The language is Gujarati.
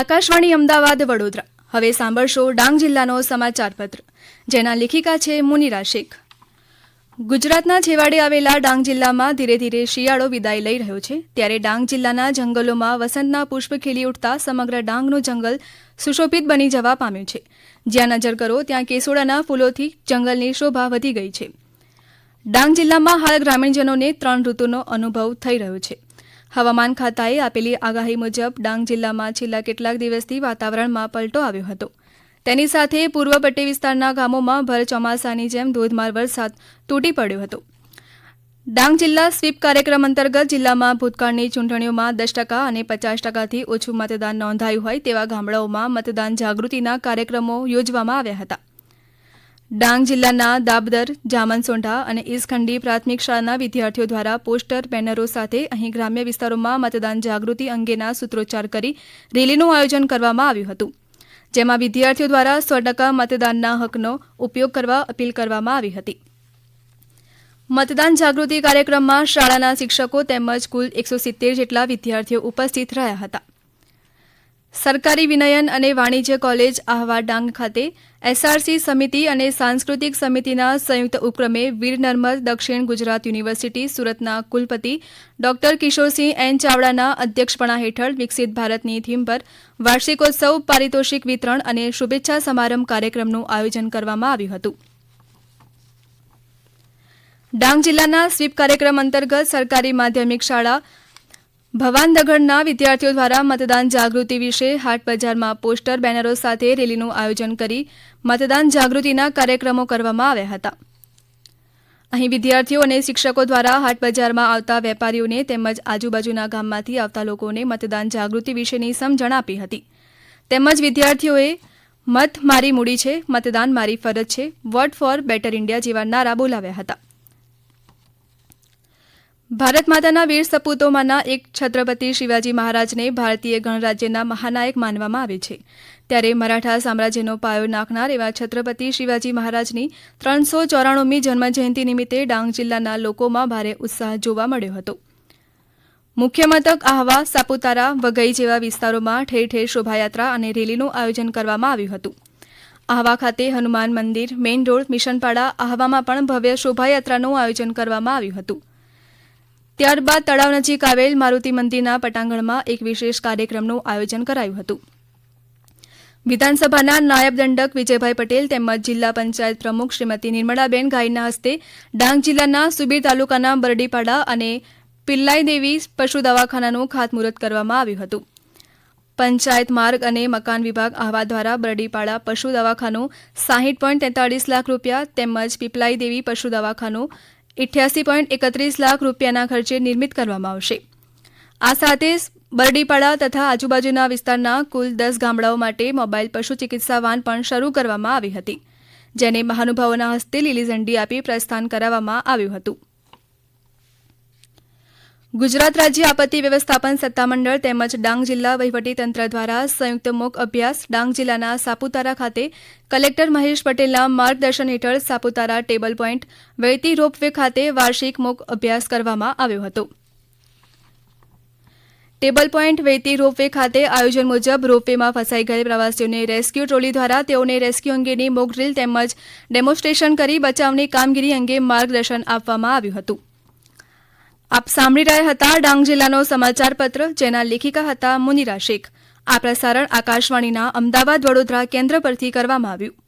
આકાશવાણી અમદાવાદ વડોદરા. હવે સાંભળશો ડાંગ જિલ્લાનો સમાચાર પત્ર જેના લેખિકા છે મુનિરા શેખ. ગુજરાતના છેવાડે આવેલા ડાંગ જિલ્લામાં ધીરે ધીરે શિયાળો વિદાય લઈ રહ્યો છે, ત્યારે ડાંગ જિલ્લાના જંગલોમાં વસંતના પુષ્પ ખીલી ઉઠતા સમગ્ર ડાંગનું જંગલ સુશોભિત બની જવા પામ્યું છે. જ્યાં નજર કરો, ત્યાં કેસોડાના ફૂલોથી જંગલની શોભા વધી ગઈ છે. ડાંગ જિલ્લામાં હાલ ગ્રામીણજનોને ત્રણ ઋતુનો અનુભવ થઈ રહ્યો છે. હવામાન ખાતાએ આપેલી આગાહી મુજબ ડાંગ જિલ્લામાં છેલ્લા કેટલાક દિવસથી વાતાવરણમાં પલટો આવ્યો હતો. તેની સાથે પૂર્વ પટ્ટી વિસ્તારના ગામોમાં ભર ચોમાસાની જેમ ધોધમાર વરસાદ તૂટી પડ્યો હતો. ડાંગ જિલ્લા સ્વીપ કાર્યક્રમ અંતર્ગત જિલ્લામાં ભૂતકાળની ચૂંટણીઓમાં દસ ટકા અને પચાસ ટકાથી ઓછું મતદાન નોંધાયું હોય તેવા ગામડાઓમાં મતદાન જાગૃતિના કાર્યક્રમો યોજવામાં આવ્યા હતા. ડાંગ જિલ્લાના દાબદર, જામનસોંઢા અને ઈસખંડી પ્રાથમિક શાળાના વિદ્યાર્થીઓ દ્વારા પોસ્ટર, બેનરો સાથે અહીં ગ્રામ્ય વિસ્તારોમાં મતદાન જાગૃતિ અંગેના સૂત્રોચ્ચાર કરી રેલીનું આયોજન કરવામાં આવ્યું હતું, જેમાં વિદ્યાર્થીઓ દ્વારા સો ટકા મતદાનના હકનો ઉપયોગ કરવા અપીલ કરવામાં આવી હતી. મતદાન જાગૃતિ કાર્યક્રમમાં શાળાના શિક્ષકો તેમજ કુલ એકસો સિત્તેર જેટલા વિદ્યાર્થીઓ ઉપસ્થિત રહ્યા હતા. સરકારી વિનયન અને વાણિજ્ય કોલેજ આહવા ડાંગ ખાતે એસઆરસી સમિતિ અને સાંસ્કૃતિક સમિતિના સંયુક્ત ઉપક્રમે વીર નર્મદ દક્ષિણ ગુજરાત યુનિવર્સિટી સુરતના કુલપતિ ડોક્ટર કિશોરસિંહ એન ચાવડાના અધ્યક્ષપણા હેઠળ વિકસિત ભારતની થીમ પર વાર્ષિકોત્સવ, પારિતોષિક વિતરણ અને શુભેચ્છા સમારંભ કાર્યક્રમનું આયોજન કરવામાં આવ્યું હતું. ડાંગ જિલ્લાના સ્વીપ કાર્યક્રમ અંતર્ગત સરકારી માધ્યમિક શાળા ભવાનદગડના વિદ્યાર્થીઓ દ્વારા મતદાન જાગૃતિ વિશે હાટ બજારમાં પોસ્ટર, બેનરો સાથે રેલીનું આયોજન કરી મતદાન જાગૃતિના કાર્યક્રમો કરવામાં આવ્યા હતા. અહીં વિદ્યાર્થીઓ અને શિક્ષકો દ્વારા હાટ બજારમાં આવતા વેપારીઓને તેમજ આજુબાજુના ગામમાંથી આવતા લોકોને મતદાન જાગૃતિ વિશેની સમજણ આપી હતી. તેમજ વિદ્યાર્થીઓએ, મત મારી મૂડી છે, મતદાન મારી ફરજ છે, વોટ ફોર બેટર ઇન્ડિયા જેવા નારા બોલાવ્યા હતા. ભારત માતાના વીર સપૂતોમાંના એક છત્રપતિ શિવાજી મહારાજને ભારતીય ગણરાજ્યના મહાનાયક માનવામાં આવે છે. ત્યારે મરાઠા સામ્રાજ્યનો પાયો નાખનાર એવા છત્રપતિ શિવાજી મહારાજની ત્રણસો ચોરાણુંમી જન્મજયંતિ નિમિત્તે ડાંગ જિલ્લાના લોકોમાં ભારે ઉત્સાહ જોવા મળ્યો હતો. મુખ્ય મથક આહવા, સાપુતારા, વઘઈ જેવા વિસ્તારોમાં ઠેર ઠેર શોભાયાત્રા અને રેલીનું આયોજન કરવામાં આવ્યું હતું. આહવા ખાતે હનુમાન મંદિર, મેઇન રોડ, મિશનપાડા આહવામાં પણ ભવ્ય શોભાયાત્રાનું આયોજન કરવામાં આવ્યું હતું. ત્યારબાદ તળાવ નજીક આવેલ મારુતિ મંદિરના પટાંગણમાં એક વિશેષ કાર્યક્રમનું આયોજન કરાયું હતું. વિધાનસભાના નાયબ દંડક વિજયભાઈ પટેલ તેમજ જિલ્લા પંચાયત પ્રમુખ શ્રીમતી નિર્મળાબેન ગાયના હસ્તે ડાંગ જિલ્લાના સુબીર તાલુકાના બરડીપાડા અને પિલ્લાઈ દેવી પશુ દવાખાનાનું ખાતમુહૂર્ત કરવામાં આવ્યું હતું. પંચાયત માર્ગ અને મકાન વિભાગ આહવા દ્વારા બરડીપાડા પશુ દવાખાનું સાહીઠ પોઈન્ટ તેતાળીસ લાખ રૂપિયા તેમજ પીપલાઈ દેવી પશુ દવાખાનું ઇઠ્યાસી પોઈન્ટ એકત્રીસ લાખ રૂપિયાના ખર્ચે નિર્મિત કરવામાં આવશે. આ સાથે બરડીપાડા તથા આજુબાજુના વિસ્તારના કુલ દસ ગામડાઓ માટે મોબાઈલ પશુ ચિકિત્સા વાન પણ શરૂ કરવામાં આવી હતી, જેને મહાનુભાવોના હસ્તે લીલી ઝંડી આપી પ્રસ્થાન કરાવવામાં આવ્યું હતું. ગુજરાત રાજ્ય આપત્તિ વ્યવસ્થાપન સત્તામંડળ તેમજ ડાંગ જિલ્લા વહીવટીતંત્ર દ્વારા સંયુક્ત મોક અભ્યાસ ડાંગ જિલ્લાના સાપુતારા ખાતે કલેક્ટર મહેશ પટેલના માર્ગદર્શન હેઠળ સાપુતારા ટેબલ પોઇન્ટ વૈતી રોપવે ખાતે વાર્ષિક મોક અભ્યાસ કરવામાં આવ્યો હતો. ટેબલ પોઇન્ટ વૈતી રોપવે ખાતે આયોજન મુજબ રોપવેમાં ફસાઈ ગયેલ પ્રવાસીઓને રેસ્ક્યુ ટ્રોલી દ્વારા તેઓને રેસ્ક્યુ અંગેની મોક ડ્રીલ તેમજ ડેમોન્સ્ટ્રેશન કરી બચાવની કામગીરી અંગે માર્ગદર્શન આપવામાં આવ્યું હતું. આપ સાંભળી રહ્યા હતા ડાંગ જિલ્લાનો સમાચાર પત્ર જેના લેખિકા હતા મુનિરા શેખ. આ પ્રસારણ આકાશવાણીના અમદાવાદ વડોદરા કેન્દ્ર પરથી કરવામાં આવ્યું.